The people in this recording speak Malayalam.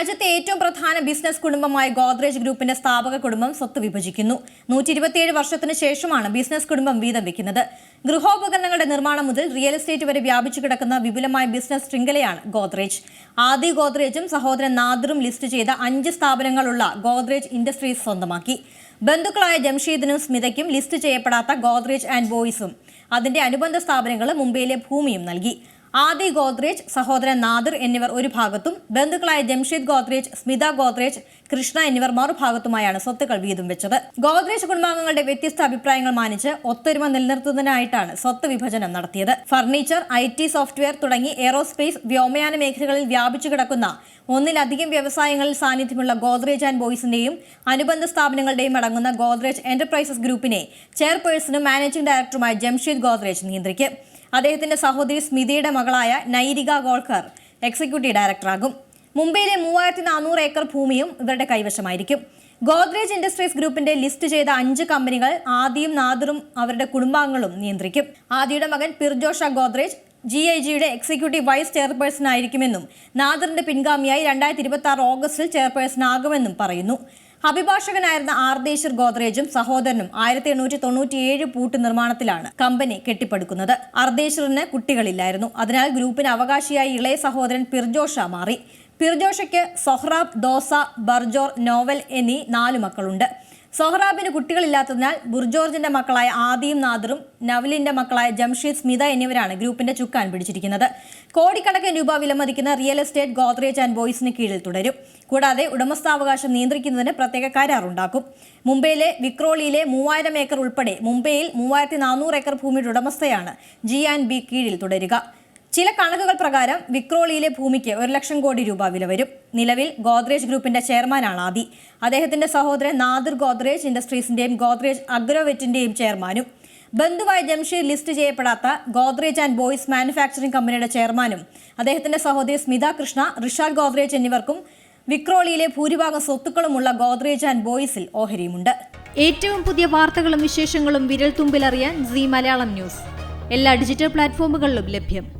രാജ്യത്തെ ഏറ്റവും പ്രധാന ബിസിനസ് കുടുംബമായ ഗോദ്രേജ് ഗ്രൂപ്പിന്റെ സ്ഥാപക കുടുംബം സ്വത്ത് വിഭജിക്കുന്നു. നൂറ്റി ഇരുപത്തിയേഴ് വർഷത്തിന് ശേഷമാണ് ബിസിനസ് കുടുംബം വീതം വയ്ക്കുന്നത് ഗൃഹോപകരണങ്ങളുടെ നിർമ്മാണം മുതൽ റിയൽ എസ്റ്റേറ്റ് വരെ വ്യാപിച്ചു കിടക്കുന്ന വിപുലമായ ബിസിനസ് ശൃംഖലയാണ് ഗോദ്രേജ്. ആദി ഗോദ്രേജും സഹോദരൻ നാദറും ലിസ്റ്റ് ചെയ്ത അഞ്ച് സ്ഥാപനങ്ങളുള്ള ഗോദ്രേജ് ഇൻഡസ്ട്രീസ് സ്വന്തമാക്കി. ബന്ധുക്കളായ ജംഷീദിനും സ്മിതയ്ക്കും ലിസ്റ്റ് ചെയ്യപ്പെടാത്ത ഗോദ്രേജ് ആൻഡ് ബോയ്സും അതിന്റെ അനുബന്ധ സ്ഥാപനങ്ങളും മുംബൈയിലെ ഭൂമിയും നൽകി. ആദി ഗോദ്രേജ് സഹോദരൻ നാദിർ എന്നിവർ ഒരു ഭാഗത്തും ബന്ധുക്കളായ ജംഷീദ് ഗോദ്രേജ് സ്മിത ഗോദ്രേജ് കൃഷ്ണ എന്നിവർ മറുഭാഗത്തുമായാണ് സ്വത്തുക്കൾ വീതം വെച്ചത്. ഗോദ്രേജ് കുടുംബാംഗങ്ങളുടെ വ്യത്യസ്ത അഭിപ്രായങ്ങൾ മാനിച്ച് ഒത്തൊരുമ നിലനിർത്തുന്നതിനായിട്ടാണ് സ്വത്ത് വിഭജനം നടത്തിയത്. ഫർണിച്ചർ ഐ ടി സോഫ്റ്റ്വെയർ തുടങ്ങി എയറോസ്പേസ് വ്യോമയാന മേഖലകളിൽ വ്യാപിച്ചു കിടക്കുന്ന ഒന്നിലധികം വ്യവസായങ്ങളിൽ സാന്നിധ്യമുള്ള ഗോദ്രേജ് ആൻഡ് ബോയ്സിന്റെയും അനുബന്ധ സ്ഥാപനങ്ങളുടെയും അടങ്ങുന്ന ഗോദ്രേജ് എന്റർപ്രൈസസ് ഗ്രൂപ്പിനെ ചെയർപേഴ്സണും മാനേജിംഗ് ഡയറക്ടറുമായ ജംഷീദ് ഗോദ്രേജ് നിയന്ത്രിക്കും. അദ്ദേഹത്തിന്റെ സഹോദരി സ്മിതിയുടെ മകളായ നൈരിക ഗോൾക്കർ എക്സിക്യൂട്ടീവ് ഡയറക്ടറാകും മുംബൈയിലെ മൂവായിരത്തി നാനൂറ് ഏക്കർ ഭൂമിയും ഇവരുടെ കൈവശമായിരിക്കും. ഗോദ്രേജ് ഇൻഡസ്ട്രീസ് ഗ്രൂപ്പിന്റെ ലിസ്റ്റ് ചെയ്ത അഞ്ച് കമ്പനികൾ ആദിയും നാദറും അവരുടെ കുടുംബാംഗങ്ങളും നിയന്ത്രിക്കും. ആദിയുടെ മകൻ പിർജോഷ ഗോദ്രേജ് ജി ഐ ജിയുടെ എക്സിക്യൂട്ടീവ് വൈസ് ചെയർപേഴ്സൺ ആയിരിക്കുമെന്നും നാദറിന്റെ പിൻഗാമിയായി രണ്ടായിരത്തി ഇരുപത്തി ആറ് ഓഗസ്റ്റിൽ ചെയർപേഴ്സൺ ആകുമെന്നും പറയുന്നു. അഭിഭാഷകനായിരുന്ന ആർദേശർ ഗോദ്രേജും സഹോദരനും ആയിരത്തി എണ്ണൂറ്റി തൊണ്ണൂറ്റിയേഴ് പൂട്ട് നിർമ്മാണത്തിലാണ് കമ്പനി കെട്ടിപ്പടുക്കുന്നത്. അർദേശറിന് കുട്ടികളില്ലായിരുന്നു. അതിനാൽ ഗ്രൂപ്പിന് അവകാശിയായി ഇളയ സഹോദരൻ പിർജോഷ മാറി. പിർജോഷയ്ക്ക് സൊഹ്റാബ് ദോസ ബർജോർ നോവൽ എന്നീ നാലു മക്കളുണ്ട്. സൊഹ്റാബിന് കുട്ടികളില്ലാത്തതിനാൽ ബുർജോർജിന്റെ മക്കളായ ആദിയും നാദറും നവലിന്റെ മക്കളായ ജംഷീദ് സ്മിത എന്നിവരാണ് ഗ്രൂപ്പിന്റെ ചുക്കാൻ പിടിച്ചിരിക്കുന്നത്. കോടിക്കണക്കിന് രൂപ വിലമതിക്കുന്ന റിയൽ എസ്റ്റേറ്റ് ഗോദ്രേജ് ആൻഡ് ബോയ്സിന് കീഴിൽ തുടരും. കൂടാതെ ഉടമസ്ഥാവകാശം നിയന്ത്രിക്കുന്നതിന് പ്രത്യേക കരാറുണ്ടാക്കും. മുംബൈയിലെ വിക്രോളിയിലെ മൂവായിരം ഏക്കർ ഉൾപ്പെടെ മുംബൈയിൽ മൂവായിരത്തി നാനൂറ് ഏക്കർ ഭൂമിയുടെ ഉടമസ്ഥയാണ് ജി ആൻഡ് ബി കീഴിൽ തുടരുക. ചില കണക്കുകൾ പ്രകാരം വിക്രോളിയിലെ ഭൂമിക്ക് ഒരു ലക്ഷം കോടി രൂപ വില വരും. നിലവിൽ ഗോദ്രേജ് ഗ്രൂപ്പിന്റെ ചെയർമാനാണ് ആദി. അദ്ദേഹത്തിന്റെ സഹോദരൻ നാദിർ ഗോദ്രേജ് ഇൻഡസ്ട്രീസിന്റെയും ഗോദ്രേജ് അഗ്രോവെറ്റിന്റെയും ചെയർമാനും. ബന്ധുവായ ജംഷീർ ലിസ്റ്റ് ചെയ്യപ്പെടാത്ത ഗോദ്രേജ് ആൻഡ് ബോയ്സ് മാനുഫാക്ചറിംഗ് കമ്പനിയുടെ ചെയർമാനും അദ്ദേഹത്തിന്റെ സഹോദരി സ്മിത കൃഷ്ണ റിഷാൽ ഗോദ്രേജ് എന്നിവർക്കും വിക്രോളിയിലെ ഭൂരിഭാഗം സ്വത്തുക്കളുമുള്ള ഗോദ്രേജ് ആൻഡ് ബോയ്സിൽ ഓഹരിയുമുണ്ട്. ഏറ്റവും പുതിയ വാർത്തകളും വിശേഷങ്ങളും വിരൽ തുമ്പിലറിയാൻ സി മലയാളം ന്യൂസ്. എല്ലാ ഡിജിറ്റൽ പ്ലാറ്റ്ഫോമുകളിലും ലഭ്യം.